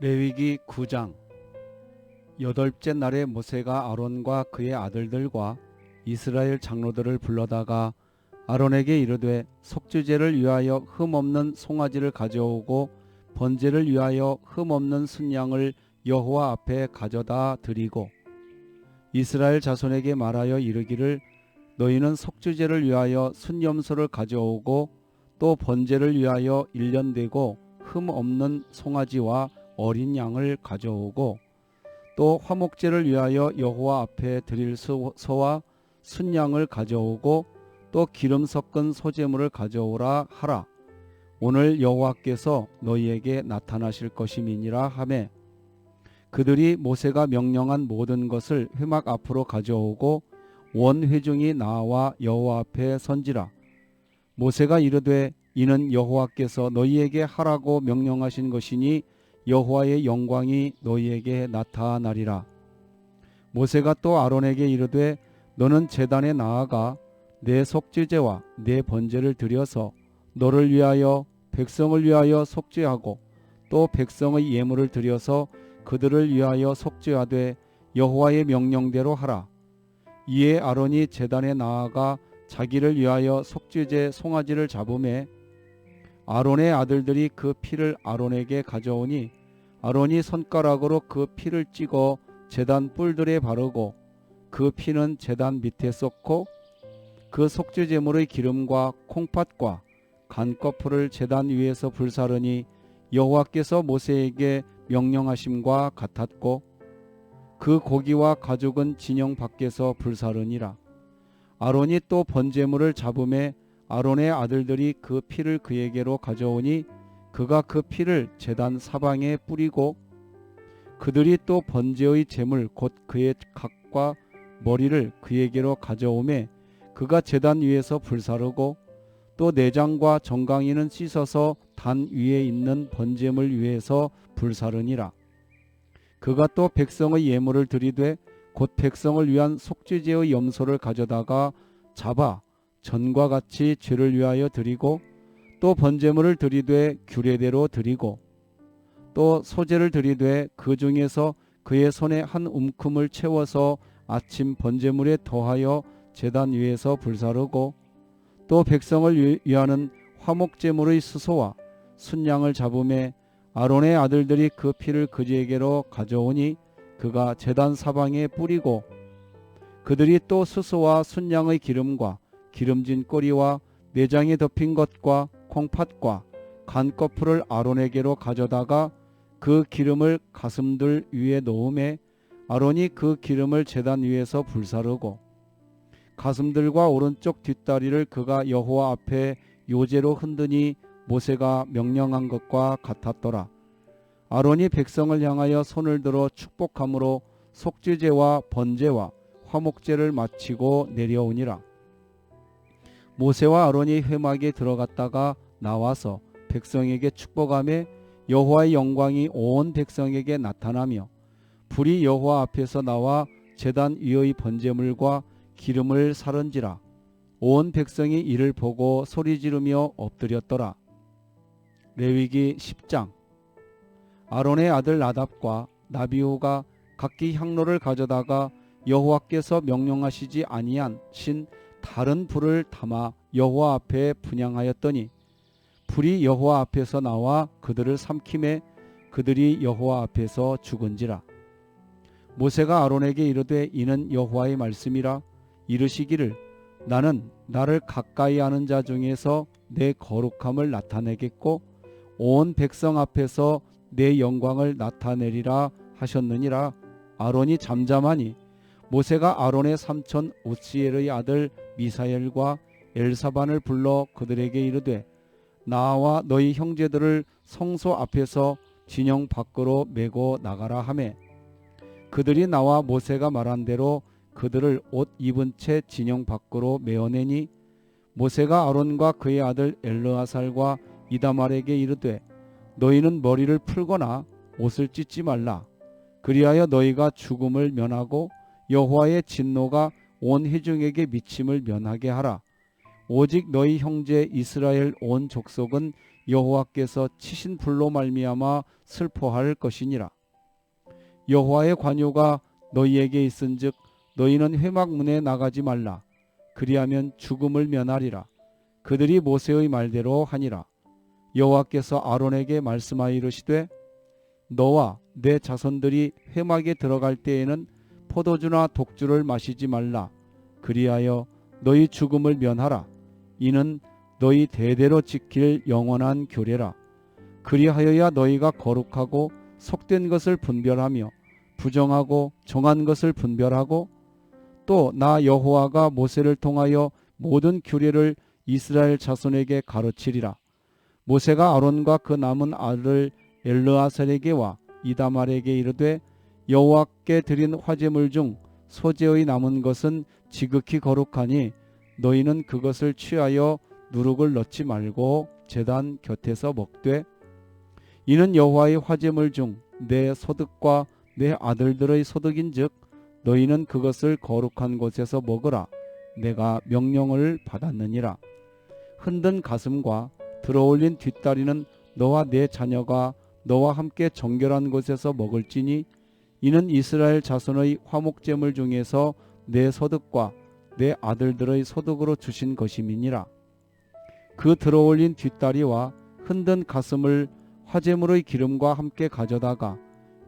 레위기 9장. 여덟째 날에 모세가 아론과 그의 아들들과 이스라엘 장로들을 불러다가 아론에게 이르되 속죄제를 위하여 흠없는 송아지를 가져오고 번제를 위하여 흠없는 순양을 여호와 앞에 가져다 드리고 이스라엘 자손에게 말하여 이르기를 너희는 속죄제를 위하여 순염소를 가져오고 또 번제를 위하여 일년되고 흠 없는 송아지와 어린 양을 가져오고 또 화목제를 위하여 여호와 앞에 드릴 소- 소와 순양을 가져오고 또 기름 섞은 소재물을 가져오라 하라. 오늘 여호와께서 너희에게 나타나실 것임이니라 하매 그들이 모세가 명령한 모든 것을 회막 앞으로 가져오고 원 회중이 나와 여호와 앞에 선지라. 모세가 이르되 이는 여호와께서 너희에게 하라고 명령하신 것이니 여호와의 영광이 너희에게 나타나리라. 모세가 또 아론에게 이르되 너는 제단에 나아가 내 속죄제와 내 번제를 드려서 너를 위하여 백성을 위하여 속죄하고 또 백성의 예물을 드려서 그들을 위하여 속죄하되 여호와의 명령대로 하라. 이에 아론이 제단에 나아가 자기를 위하여 속죄제 송아지를 잡음에 아론의 아들들이 그 피를 아론에게 가져오니 아론이 손가락으로 그 피를 찍어 제단 뿔들에 바르고 그 피는 제단 밑에 쏟고 그 속죄 제물의 기름과 콩팥과 간꺼풀을 제단 위에서 불사르니 여호와께서 모세에게 명령하심과 같았고 그 고기와 가죽은 진영 밖에서 불사르니라. 아론이 또 번제물을 잡음에 아론의 아들들이 그 피를 그에게로 가져오니 그가 그 피를 제단 사방에 뿌리고 그들이 또 번제의 제물 곧 그의 각과 머리를 그에게로 가져오매 그가 제단 위에서 불사르고 또 내장과 정강이는 씻어서 단 위에 있는 번제물 위에서 불사르니라. 그가 또 백성의 예물을 드리되 곧 백성을 위한 속죄제의 염소를 가져다가 잡아 전과 같이 죄를 위하여 드리고 또 번제물을 드리되 규례대로 드리고 또 소제를 드리되 그 중에서 그의 손에 한 움큼을 채워서 아침 번제물에 더하여 제단 위에서 불사르고 또 백성을 위- 위하는 화목제물의 수소와 순양을 잡음에 아론의 아들들이 그 피를 그지에게로 가져오니 그가 제단 사방에 뿌리고 그들이 또 수소와 순양의 기름과 기름진 꼬리와 내장에 덮인 것과 콩팥과 간꺼풀을 아론에게로 가져다가 그 기름을 가슴들 위에 놓음에 아론이 그 기름을 제단 위에서 불사르고 가슴들과 오른쪽 뒷다리를 그가 여호와 앞에 요제로 흔드니 모세가 명령한 것과 같았더라. 아론이 백성을 향하여 손을 들어 축복함으로 속죄제와 번제와 화목제를 마치고 내려오니라. 모세와 아론이 회막에 들어갔다가 나와서 백성에게 축복함에 여호와의 영광이 온 백성에게 나타나며 불이 여호와 앞에서 나와 제단 위의 번제물과 기름을 사른지라 온 백성이 이를 보고 소리 지르며 엎드렸더라. 레위기 10장 아론의 아들 나답과 나비오가 각기 향로를 가져다가 여호와께서 명령하시지 아니한 신 다른 불을 담아 여호와 앞에 분양하였더니 불이 여호와 앞에서 나와 그들을 삼킴에 그들이 여호와 앞에서 죽은지라. 모세가 아론에게 이르되 이는 여호와의 말씀이라 이르시기를 나는 나를 가까이 하는 자 중에서 내 거룩함을 나타내겠고 온 백성 앞에서 내 영광을 나타내리라 하셨느니라. 아론이 잠잠하니 모세가 아론의 삼촌 우시엘의 아들 미사엘과 엘사반을 불러 그들에게 이르되 나와 너희 형제들을 성소 앞에서 진영 밖으로 메고 나가라 하매 그들이 나와 모세가 말한 대로 그들을 옷 입은 채 진영 밖으로 메어내니 모세가 아론과 그의 아들 엘르아살과 이다말에게 이르되 너희는 머리를 풀거나 옷을 찢지 말라. 그리하여 너희가 죽음을 면하고 여호와의 진노가 온 회중에게 미침을 면하게 하라 오직 너희 형제 이스라엘 온 족속은 여호와께서 치신 불로 말미암아 슬퍼할 것이니라. 여호와의 관요가 너희에게 있은즉 너희는 회막 문에 나가지 말라. 그리하면 죽음을 면하리라. 그들이 모세의 말대로 하니라. 여호와께서 아론에게 말씀하여 이르시되 너와 내 자손들이 회막에 들어갈 때에는 포도주나 독주를 마시지 말라. 그리하여 너희 죽음을 면하라. 이는 너희 대대로 지킬 영원한 교례라. 그리하여야 너희가 거룩하고 속된 것을 분별하며 부정하고 정한 것을 분별하고 또 나 여호와가 모세를 통하여 모든 규례를 이스라엘 자손에게 가르치리라. 모세가 아론과 그 남은 아들 엘르아살에게와 이다말에게 이르되 여호와께 드린 화제물 중 소재의 남은 것은 지극히 거룩하니 너희는 그것을 취하여 누룩을 넣지 말고 제단 곁에서 먹되 이는 여호와의 화제물 중 내 소득과 내 아들들의 소득인즉 너희는 그것을 거룩한 곳에서 먹으라. 내가 명령을 받았느니라. 흔든 가슴과 들어올린 뒷다리는 너와 내 자녀가 너와 함께 정결한 곳에서 먹을지니 이는 이스라엘 자손의 화목제물 중에서 내 소득과 내 아들들의 소득으로 주신 것임이니라 그 들어올린 뒷다리와 흔든 가슴을 화제물의 기름과 함께 가져다가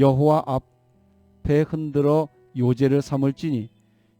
여호와 앞에 흔들어 요제를 삼을지니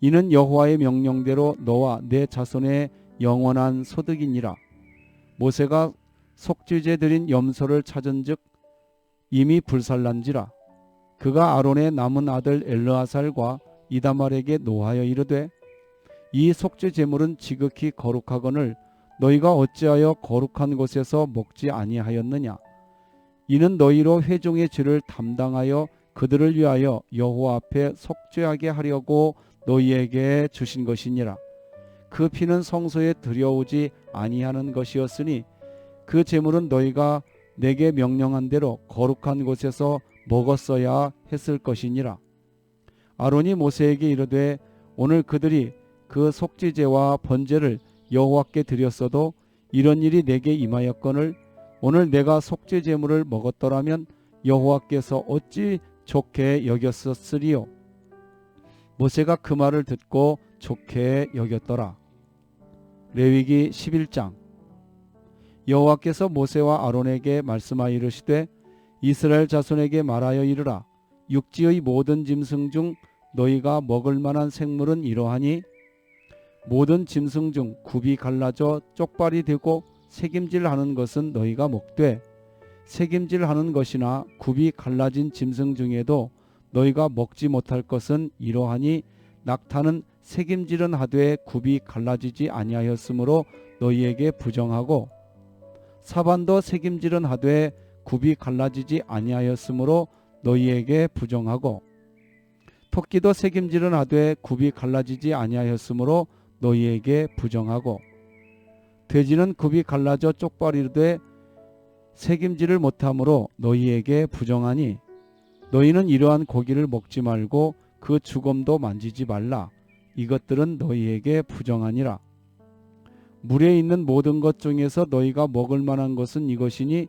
이는 여호와의 명령대로 너와 내 자손의 영원한 소득이니라. 모세가 속죄제 드린 염소를 찾은즉 이미 불살난지라. 그가 아론의 남은 아들 엘르아살과 이다말에게 노하여 이르되 이 속죄 제물은 지극히 거룩하거늘 너희가 어찌하여 거룩한 곳에서 먹지 아니하였느냐 이는 너희로 회종의 죄를 담당하여 그들을 위하여 여호와 앞에 속죄하게 하려고 너희에게 주신 것이니라. 그 피는 성소에 들여오지 아니하는 것이었으니 그 제물은 너희가 내게 명령한 대로 거룩한 곳에서 먹었어야 했을 것이니라. 아론이 모세에게 이르되 오늘 그들이 그 속죄제와 번제를 여호와께 드렸어도 이런 일이 내게 임하였거늘 오늘 내가 속죄 제물을 먹었더라면 여호와께서 어찌 좋게 여겼었으리요. 모세가 그 말을 듣고 좋게 여겼더라. 레위기 11장 여호와께서 모세와 아론에게 말씀하여 이르시되 이스라엘 자손에게 말하여 이르라. 육지의 모든 짐승 중 너희가 먹을 만한 생물은 이러하니 모든 짐승 중 굽이 갈라져 쪽발이 되고 색임질하는 것은 너희가 먹되 색임질하는 것이나 굽이 갈라진 짐승 중에도 너희가 먹지 못할 것은 이러하니 낙타는 색임질은 하되 굽이 갈라지지 아니하였으므로 너희에게 부정하고 사반도 색임질은 하되 굽이 갈라지지 아니하였으므로 너희에게 부정하고 토끼도 색임질은 하되 굽이 갈라지지 아니하였으므로 너희에게 부정하고 돼지는 굽이 갈라져 쪽발이되 책임지를 못함으로 너희에게 부정하니 너희는 이러한 고기를 먹지 말고 그 죽음도 만지지 말라. 이것들은 너희에게 부정하니라. 물에 있는 모든 것 중에서 너희가 먹을 만한 것은 이것이니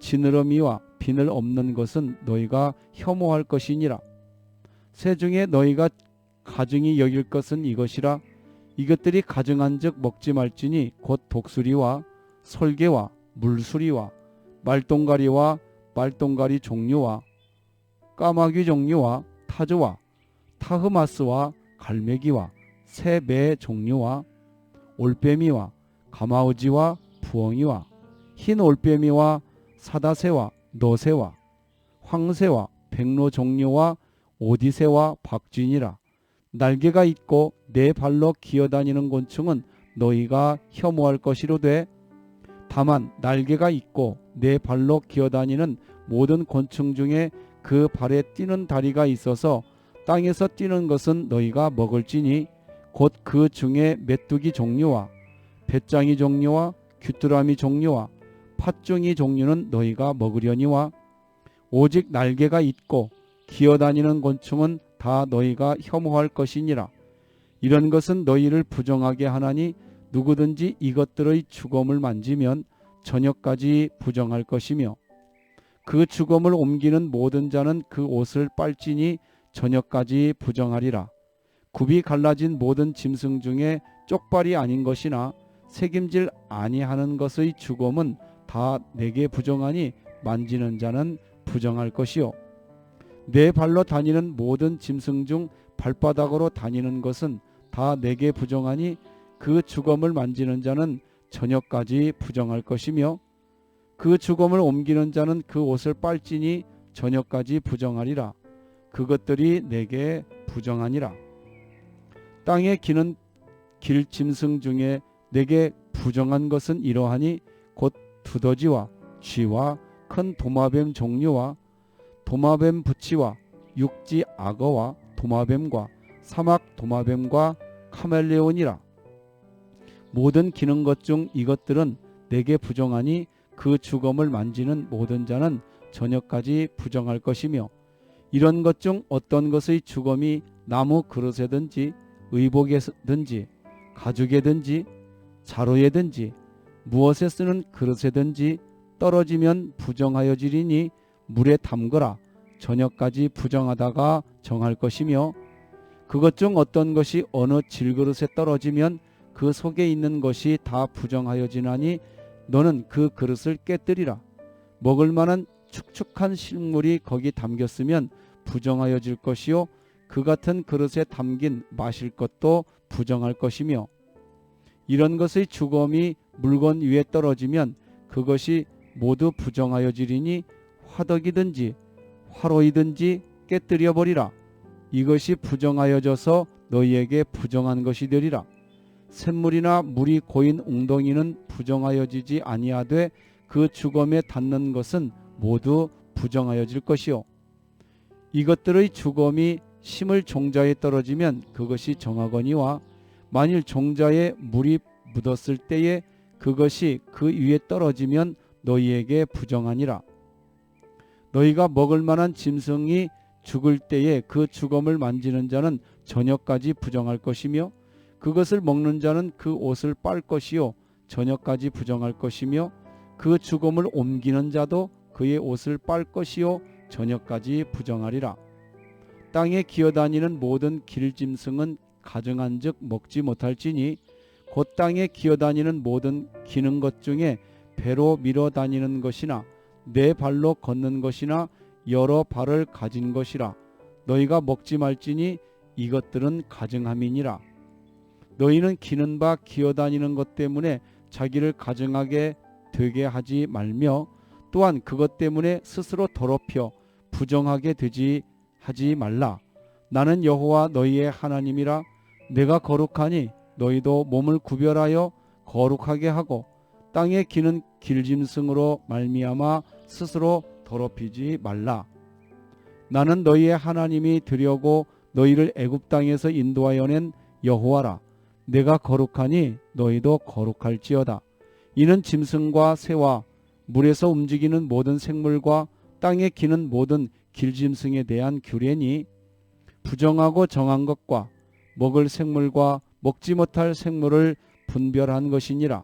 지느러미와 비늘 없는 것은 너희가 혐오할 것이니라. 새 중에 너희가 가증히 여길 것은 이것이라 이것들이 가증한즉 먹지 말지니 곧 독수리와 설개와 물수리와 말똥가리와 말똥가리 종류와 까마귀 종류와 타조와 타흐마스와 갈매기와 새배 종류와 올빼미와 가마우지와 부엉이와 흰 올빼미와 사다새와 너새와 황새와 백로 종류와 오디새와 박쥐니라. 날개가 있고 내 발로 기어다니는 곤충은 너희가 혐오할 것이로되 다만 날개가 있고 네 발로 기어다니는 모든 곤충 중에 그 발에 뛰는 다리가 있어서 땅에서 뛰는 것은 너희가 먹을지니 곧 그 중에 메뚜기 종류와 배짱이 종류와 귀뚜라미 종류와 팥종이 종류는 너희가 먹으려니와 오직 날개가 있고 기어다니는 곤충은 다 너희가 혐오할 것이니라 이런 것은 너희를 부정하게 하나니 누구든지 이것들의 주검을 만지면 저녁까지 부정할 것이며 그 주검을 옮기는 모든 자는 그 옷을 빨지니 저녁까지 부정하리라. 굽이 갈라진 모든 짐승 중에 쪽발이 아닌 것이나 책임질 아니하는 것의 주검은 다 내게 부정하니 만지는 자는 부정할 것이요. 내 발로 다니는 모든 짐승 중 발바닥으로 다니는 것은 다 내게 부정하니 그 주검을 만지는 자는 저녁까지 부정할 것이며 그 주검을 옮기는 자는 그 옷을 빨지니 저녁까지 부정하리라. 그것들이 내게 부정하니라. 땅에 기는 길 짐승 중에 내게 부정한 것은 이러하니 곧 두더지와 쥐와 큰 도마뱀 종류와 도마뱀 부치와 육지 악어와 도마뱀과 사막 도마뱀과 카멜레온이라. 모든 기는 것 중 이것들은 내게 부정하니 그 주검을 만지는 모든 자는 저녁까지 부정할 것이며 이런 것 중 어떤 것의 주검이 나무 그릇에든지 의복에든지 가죽에든지 자루에든지 무엇에 쓰는 그릇에든지 떨어지면 부정하여지리니 물에 담거라. 저녁까지 부정하다가 정할 것이며 그것 중 어떤 것이 어느 질그릇에 떨어지면 그 속에 있는 것이 다 부정하여지나니 너는 그 그릇을 깨뜨리라. 먹을 만한 축축한 식물이 거기 담겼으면 부정하여질 것이요 그 같은 그릇에 담긴 마실 것도 부정할 것이며 이런 것의 주검이 물건 위에 떨어지면 그것이 모두 부정하여지리니 화덕이든지 화로이든지 깨뜨려 버리라. 이것이 부정하여져서 너희에게 부정한 것이 되리라. 샘물이나 물이 고인 웅덩이는 부정하여지지 아니하되 그 주검에 닿는 것은 모두 부정하여질 것이요. 이것들의 주검이 심을 종자에 떨어지면 그것이 정하거니와 만일 종자에 물이 묻었을 때에 그것이 그 위에 떨어지면 너희에게 부정하니라. 너희가 먹을 만한 짐승이 죽을 때에 그 주검을 만지는 자는 저녁까지 부정할 것이며 그것을 먹는 자는 그 옷을 빨 것이요 저녁까지 부정할 것이며 그 주검을 옮기는 자도 그의 옷을 빨 것이요 저녁까지 부정하리라. 땅에 기어다니는 모든 길짐승은 가증한즉 먹지 못할지니 곧 땅에 기어다니는 모든 기는 것 중에 배로 밀어 다니는 것이나 네 발로 걷는 것이나 여러 발을 가진 것이라. 너희가 먹지 말지니 이것들은 가증함이니라. 너희는 기는 바 기어다니는 것 때문에 자기를 가증하게 되게 하지 말며 또한 그것 때문에 스스로 더럽혀 부정하게 되지 하지 말라. 나는 여호와 너희의 하나님이라. 내가 거룩하니 너희도 몸을 구별하여 거룩하게 하고 땅에 기는 길짐승으로 말미암아 스스로 더럽히지 말라. 나는 너희의 하나님이 되려고 너희를 애굽 땅에서 인도하여 낸 여호와라. 내가 거룩하니 너희도 거룩할지어다. 이는 짐승과 새와 물에서 움직이는 모든 생물과 땅에 기는 모든 길짐승에 대한 규례니 부정하고 정한 것과 먹을 생물과 먹지 못할 생물을 분별한 것이니라.